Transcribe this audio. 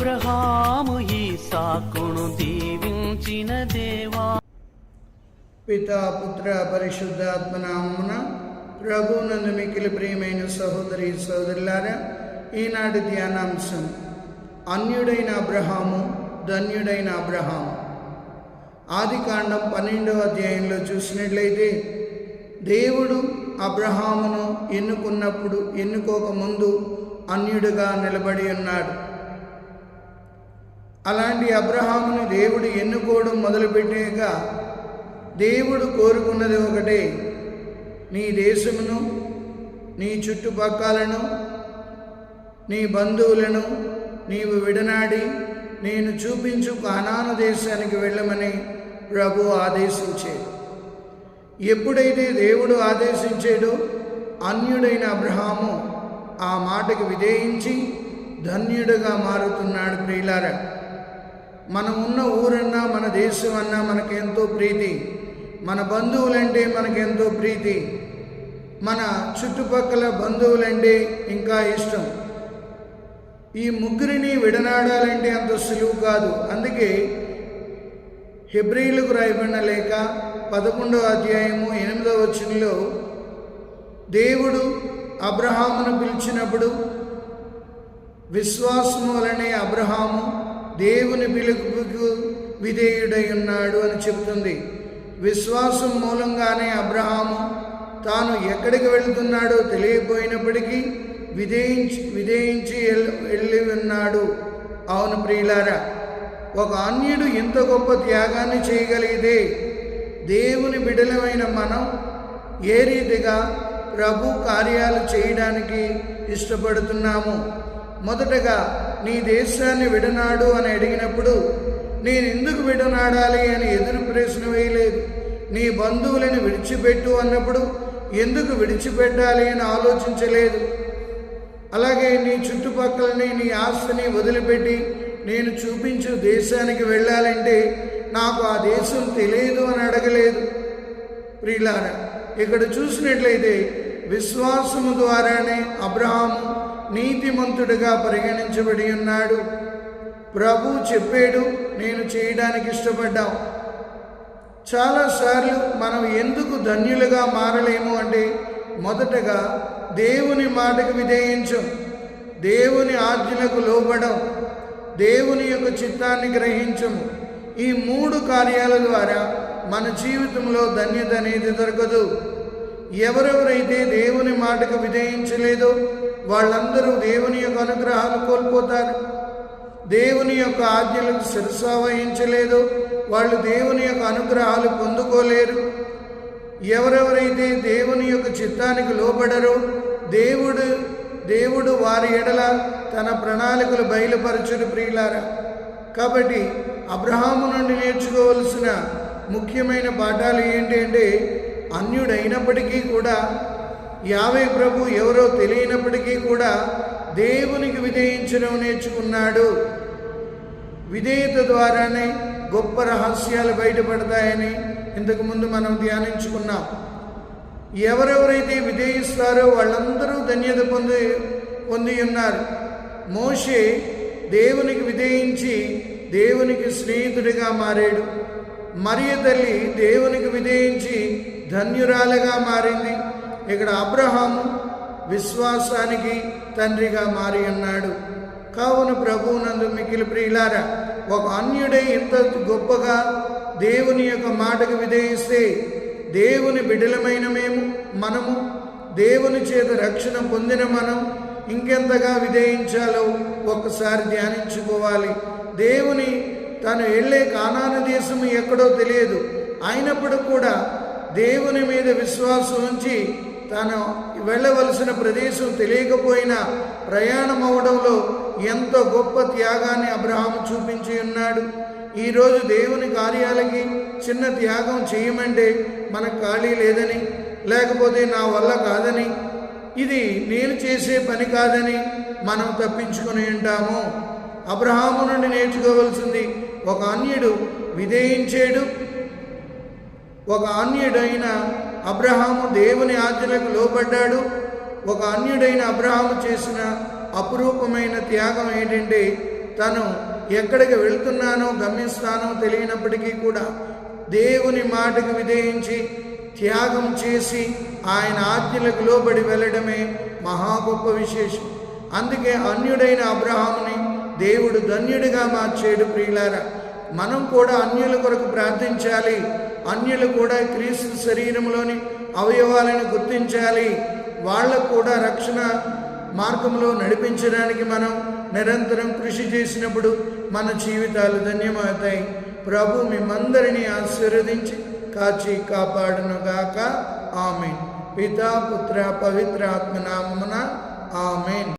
అబ్రహాము ఈ సాకును దీవించిన దేవా. పితా పుత్ర పరిశుద్ధాత్మ నామమున ప్రభునందు మికిలి ప్రియమైన సహోదరి సోదరులారా ఈనాటి ధ్యానాంశం అన్యుడైన అబ్రహాము ధన్యుడైన అబ్రహాము. ఆది కాండం పన్నెండవ అధ్యాయంలో చూసినట్లయితే దేవుడు అబ్రహామును ఎన్నుకున్నప్పుడు ఎన్నుకోక ముందు అన్యుడుగా నిలబడి ఉన్నాడు. అలాంటి అబ్రహామును దేవుడు ఎన్నుకోవడం మొదలుపెట్టాక దేవుడు కోరుకున్నది ఒకటే నీ దేశమును నీ చుట్టుపక్కలను నీ బంధువులను నీవు విడనాడి నేను చూపించు కానాను దేశానికి వెళ్ళమని ప్రభు ఆదేశించాడు ఎప్పుడైతే దేవుడు ఆదేశించాడో అన్యుడైన అబ్రహాము ఆ మాటకు విధేయించి ధన్యుడుగా మారుతున్నాడు ప్రియులారా. మనం ఉన్న ఊరన్నా మన దేశం అన్నా మనకెంతో ప్రీతి. మన బంధువులంటే మనకెంతో ప్రీతి. మన చుట్టుపక్కల బంధువులంటే ఇంకా ఇష్టం. ఈ ముగ్గురిని విడనాడాలంటే అంత సులువు కాదు. అందుకే హెబ్రిలకు రాయబడిన లేక పదకొండవ అధ్యాయము ఎనిమిదవ వచనంలో దేవుడు అబ్రహామును పిలిచినప్పుడు విశ్వాసము వలనే అబ్రహాము దేవుని పిలుపుకు విధేయుడై ఉన్నాడు అని చెబుతుంది. విశ్వాసం మూలంగానే అబ్రహాము తాను ఎక్కడికి వెళుతున్నాడో తెలియపోయినప్పటికీ విధేయించి విధేయించి వెళ్ళి ఉన్నాడు. అవును ప్రియులారా ఒక అన్యుడు ఇంత గొప్ప త్యాగాన్ని చేయగలిగితే దేవుని బిడలమైన మనం ఏ రీతిగా ప్రభు కార్యాలు చేయడానికి ఇష్టపడుతున్నాము? మొదటగా నీ దేశాన్ని విడనాడు అని అడిగినప్పుడు నేను ఎందుకు విడనాడాలి అని ఎదురు ప్రశ్న వేయలేదు. నీ బంధువులను విడిచిపెట్టు అన్నప్పుడు ఎందుకు విడిచిపెట్టాలి అని ఆలోచించలేదు. అలాగే నీ చుట్టుపక్కలని నీ ఆస్తిని వదిలిపెట్టి నేను చూపించు దేశానికి వెళ్ళాలంటే నాకు ఆ దేశం తెలియదు అని అడగలేదు. ప్రియులారా ఇక్కడ చూసినట్లయితే విశ్వాసము ద్వారానే అబ్రహాము నీతిమంతుడిగా పరిగణించబడి ఉన్నాడు. ప్రభు చెప్పాడు నేను చేయడానికి ఇష్టపడ్డాం చాలాసార్లు మనం ఎందుకు ధన్యులుగా మారలేము అంటే మొదటగా దేవుని మాటకు విధేయించం దేవుని ఆజ్ఞలకు లోబడం దేవుని యొక్క చిత్తాన్ని గ్రహించము ఈ మూడు కార్యాల ద్వారా మన జీవితంలో ధన్యత అనేది దొరకదు. ఎవరెవరైతే దేవుని మాటకు విజయించలేదో వాళ్ళందరూ దేవుని యొక్క అనుగ్రహాలు కోల్పోతారు. దేవుని యొక్క ఆజ్ఞలకు శిరసా వహించలేదు వాళ్ళు దేవుని యొక్క అనుగ్రహాలు పొందుకోలేరు. ఎవరెవరైతే దేవుని యొక్క చిత్తానికి లోబడరో దేవుడు దేవుడు వారి ఎడల తన ప్రణాళికలు బయలుపరచుడు ప్రియులారా. కాబట్టి అబ్రహాము నుండి నేర్చుకోవలసిన ముఖ్యమైన పాఠాలు ఏంటి అంటే అన్యుడైనప్పటికీ కూడా యావే ప్రభు ఎవరో తెలియనప్పటికీ కూడా దేవునికి విధేయించడం నేర్చుకున్నాడు. విధేయత ద్వారానే గొప్ప రహస్యాలు బయటపడతాయని ఇంతకుముందు మనం ధ్యానించుకున్నాం. ఎవరెవరైతే విధేయిస్తారో వాళ్ళందరూ ధన్యత పొంది పొంది ఉన్నారు. మోషే దేవునికి విధేయించి దేవునికి స్నేహితుడిగా మారాడు. మరియ తల్లి దేవునికి విధేయించి ధన్యురాలుగా మారింది. ఇక్కడ అబ్రహాము విశ్వాసానికి తండ్రిగా మారి అన్నాడు కావున ప్రభువునందు మిగిలి ప్రియులారా ఒక అన్యుడే ఇంత గొప్పగా దేవుని యొక్క మాటకు విధేయిస్తే దేవుని బిడలమైన మేము మనము దేవుని చేత రక్షణ పొందిన మనం ఇంకెంతగా విధేయించాలో ఒక్కసారి ధ్యానించుకోవాలి. దేవుని తను వెళ్ళే కానాన దేశము ఎక్కడో తెలియదు. అయినప్పుడు కూడా దేవుని మీద విశ్వాసం ఉంచి తాను వెళ్ళవలసిన ప్రదేశం తెలియకపోయినా ప్రయాణం అవడంలో ఎంతో గొప్ప త్యాగాన్ని అబ్రహాం చూపించి ఉన్నాడు. ఈరోజు దేవుని కార్యాలకి చిన్న త్యాగం చేయమంటే మనకు ఖాళీ లేదని లేకపోతే నా వల్ల కాదని ఇది నేను చేసే పని కాదని మనం తప్పించుకొని ఉంటాము. అబ్రహాము నుండి నేర్చుకోవలసింది ఒక అన్యుడు విధేయించేడు ఒక అన్యుడైన అబ్రహాము దేవుని ఆజ్ఞలకు లోబడ్డాడు. ఒక అన్యుడైన అబ్రహాము చేసిన అపురూపమైన త్యాగం ఏంటంటే తను ఎక్కడికి వెళ్తున్నానో గమ్యస్థానో తెలియనప్పటికీ కూడా దేవుని మాటకు విధేయించి త్యాగం చేసి ఆయన ఆజ్ఞలకు లోబడి వెళ్ళడమే మహా గొప్ప విశేషం. అందుకే అన్యుడైన అబ్రహాముని దేవుడు ధన్యుడిగా మార్చేడు ప్రియులారా. మనం కూడా అన్యుల కొరకు ప్రార్థించాలి. అన్యులు కూడా క్రీస్తు శరీరంలోని అవయవాలను గుర్తించాలి. వాళ్ళకు కూడా రక్షణ మార్గంలో నడిపించడానికి మనం నిరంతరం కృషి చేసినప్పుడు మన జీవితాలు ధన్యమవుతాయి. ప్రభు మిమ్మందరినీ ఆశీర్వదించి కాచి కాపాడునుగాక. ఆమెన్. పితా పుత్ర పవిత్ర ఆత్మనామమున ఆమెన్.